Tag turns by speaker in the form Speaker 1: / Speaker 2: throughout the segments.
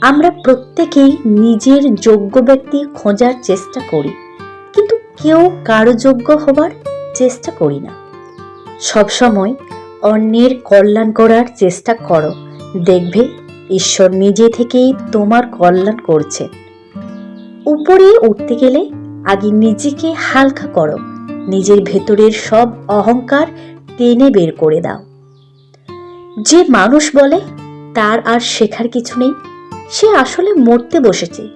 Speaker 1: আমরা প্রত্যেকেই নিজের যোগ্য ব্যক্তি খোঁজার চেষ্টা করি, কিন্তু কেউ কারও যোগ্য হবার চেষ্টা করি না। সবসময় অন্যের কল্যাণ করার চেষ্টা করো, দেখবে ঈশ্বর নিজে থেকেই তোমার কল্যাণ করছে। উপরে উঠতে গেলে আগে নিজেকে হালকা করো, নিজের ভেতরের সব অহংকার টেনে বের করে দাও। যে মানুষ বলে, তার আর শেখার কিছু নেই। সে আসলে মরতে বসেছে।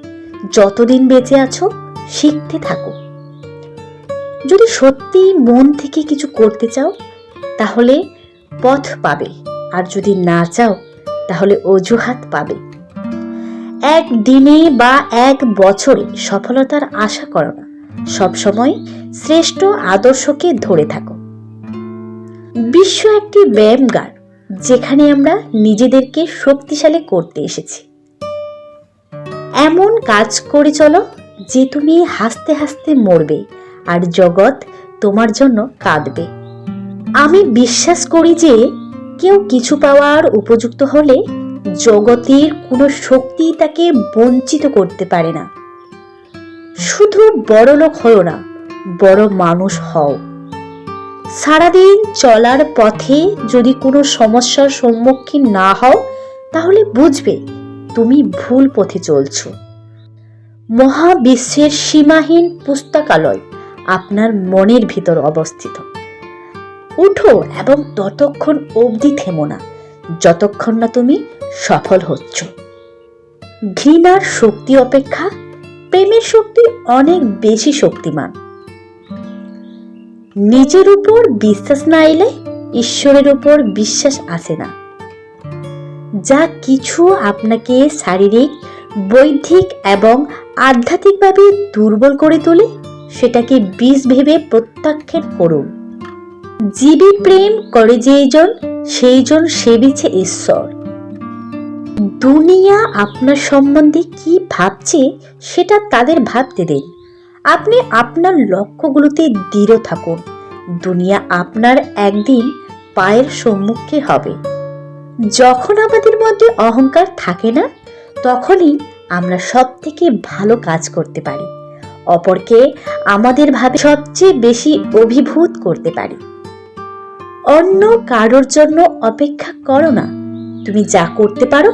Speaker 1: যতদিন বেঁচে আছো, শিখতে থাকো। যদি সত্যি মন থেকে কিছু করতে চাও, তাহলে পথ পাবে। আর যদি না চাও, তাহলে অজুহাত পাবে। এক দিনে বা এক বছরে সফলতার আশা করো না। সবসময় শ্রেষ্ঠ আদর্শকে ধরে থাকো। বিশ্ব একটি ব্যায়ামগার, যেখানে আমরা নিজেদেরকে শক্তিশালী করতে এসেছি। এমন কাজ করে চলো যে তুমি হাসতে হাসতে মরবে আর জগৎ তোমার জন্য কাঁদবে। আমি বিশ্বাস করি যে কেউ কিছু পাওয়ার উপযুক্ত হলে জগতের কোনো শক্তি তাকে বঞ্চিত করতে পারে না। শুধু বড় লোক হও না, বড় মানুষ হও। সারাদিন চলার পথে যদি কোনো সমস্যার সম্মুখীন না হও, তাহলে বুঝবে তুমি ভুল পথে চলছো। মহাবিশ্বের সীমাহীন পুস্তকালয় আপনার মনের ভিতর অবস্থিত। উঠো এবং ততক্ষণ অবধি থেমো না, যতক্ষণ না তুমি সফল হচ্ছ। ঘৃণার শক্তি অপেক্ষা, প্রেমের শক্তি অনেক বেশি শক্তিমান। নিজের উপর বিশ্বাস না এলে ঈশ্বরের উপর বিশ্বাস আসে না। যা কিছু আপনাকে শারীরিক বৈধিক এবং আধ্যাত্মিকভাবে দুর্বল করে তোলে, সেটাকে বিষ ভেবে প্রত্যাখ্যান করুন। জীবী প্রেম করে যেইজন সেইজন সেবিছে ঈশ্বর। দুনিয়া আপনার সম্বন্ধে কি ভাবছে, সেটা তাদের ভাবতে দিন। আপনি আপনার লক্ষ্যগুলোতে দৃঢ় থাকুন। দুনিয়া আপনার একদিন পায়ের সম্মুখে হবে। যখন আমাদের মধ্যে অহংকার থাকে না, তখনই আমরা সব থেকে ভালো কাজ করতে পারি। অপরকে আমাদের ভাবে সবচেয়ে বেশি অভিভূত করতে পারি। অন্য কারোর জন্য অপেক্ষা করো না। তুমি যা করতে পারো,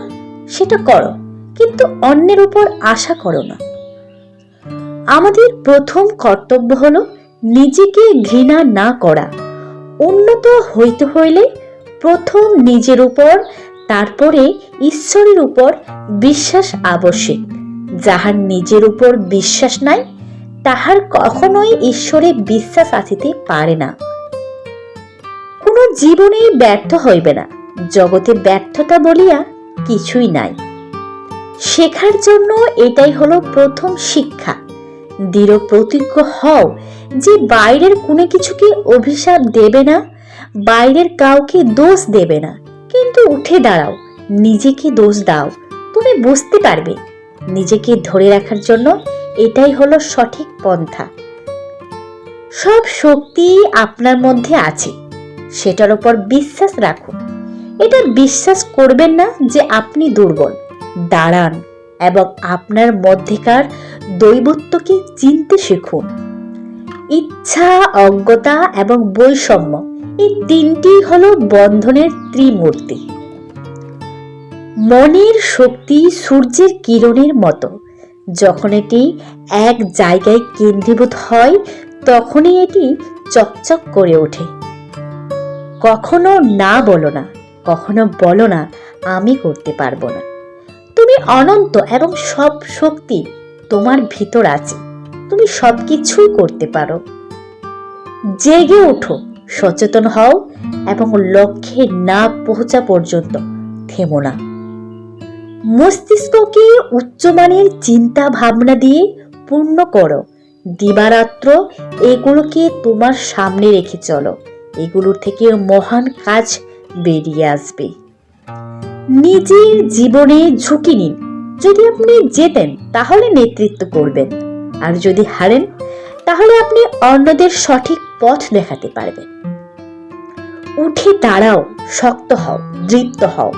Speaker 1: সেটা করো, কিন্তু অন্যের উপর আশা করো না। আমাদের প্রথম কর্তব্য হলো নিজেকে ঘৃণা না করা। উন্নত হইতে হইলে প্রথম নিজের উপর, তারপরে ঈশ্বরের উপর বিশ্বাস আবশ্যক। যাহার নিজের উপর বিশ্বাস নাই, তাহার কখনোই ঈশ্বরে বিশ্বাস আসিতে পারে না। কোনো জীবনেই ব্যর্থ হইবে না, জগতে ব্যর্থতা বলিয়া কিছুই নাই। শেখার জন্য এটাই হলো প্রথম শিক্ষা। দৃঢ় প্রতিজ্ঞ হও যে বাইরের কোনো কিছুকে অভিশাপ দেবে না বাইরের কাউকে দোষ দেবে না। কিন্তু উঠে দাঁড়াও, নিজেকে দোষ দাও, তুমি বুঝতে পারবে। নিজেকে ধরে রাখার জন্য এটাই হলো সঠিক পন্থা। সব শক্তি আপনার মধ্যে আছে, সেটার উপর বিশ্বাস রাখুন। এটা বিশ্বাস করবেন না যে আপনি দুর্বল। দাঁড়ান এবং আপনার মধ্যেকার দৈবত্বকে চিনতে শিখুন। ইচ্ছা, অজ্ঞতা এবং বৈষম্য এই তিনটি হলো বন্ধনের ত্রিমূর্তি। মনের শক্তি সূর্যের কিরণের মতো। যখন এটি এক জায়গায় কেন্দ্রীভূত হয়, তখনই এটি চকচক করে ওঠে। কখনো না বলো না, কখনো বলো না, আমি করতে পারব না। তুমি অনন্ত এবং সব শক্তি তোমার ভিতর আছে। তুমি সব কিছুই করতে পারো। জেগে ওঠো সচেতন হও এবং লক্ষ্যে না পৌঁছা পর্যন্ত থেমো না। মস্তিষ্ককে উচ্চমানের চিন্তা ভাবনা দিয়ে পূর্ণ করো। দিবারাত্র এগুলোকে তোমার সামনে রেখে চলো। এগুলোর থেকে মহান কাজ বেরিয়ে আসবে। নিজের জীবনে ঝুঁকি নিন। যদি আপনি জেতেন, তাহলে নেতৃত্ব করবেন। আর যদি হারেন, তাহলে আপনি অন্যদের সঠিক পথ দেখাতে পারবেন। উঠে দাঁড়াও, শক্ত হও, দৃপ্ত হও।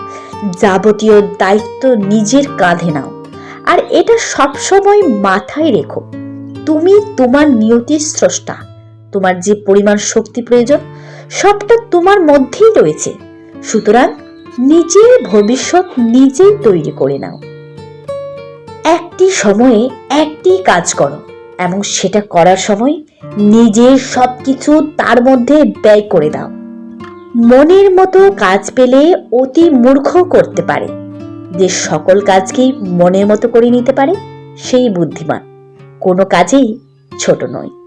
Speaker 1: যাবতীয় দায়িত্ব নিজের কাঁধে নাও। আর এটা সবসময় মাথায় রেখো। তুমি তোমার নিয়তির স্রষ্টা। তোমার যে পরিমাণ শক্তি প্রয়োজন, সবটা তোমার মধ্যেই রয়েছে। সুতরাং নিজের ভবিষ্যৎ নিজেই তৈরি করে নাও। একটি সময়ে একটি কাজ করো এবং সেটা করার সময় নিজের সবকিছু তার মধ্যে ব্যয় করে দাও। মনের মতো কাজ পেলে অতি মূর্খ করতে পারে। যে সকল কাজকেই মনের মতো করে নিতে পারে, সেই বুদ্ধিমান। কোনো কাজেই ছোট নয়।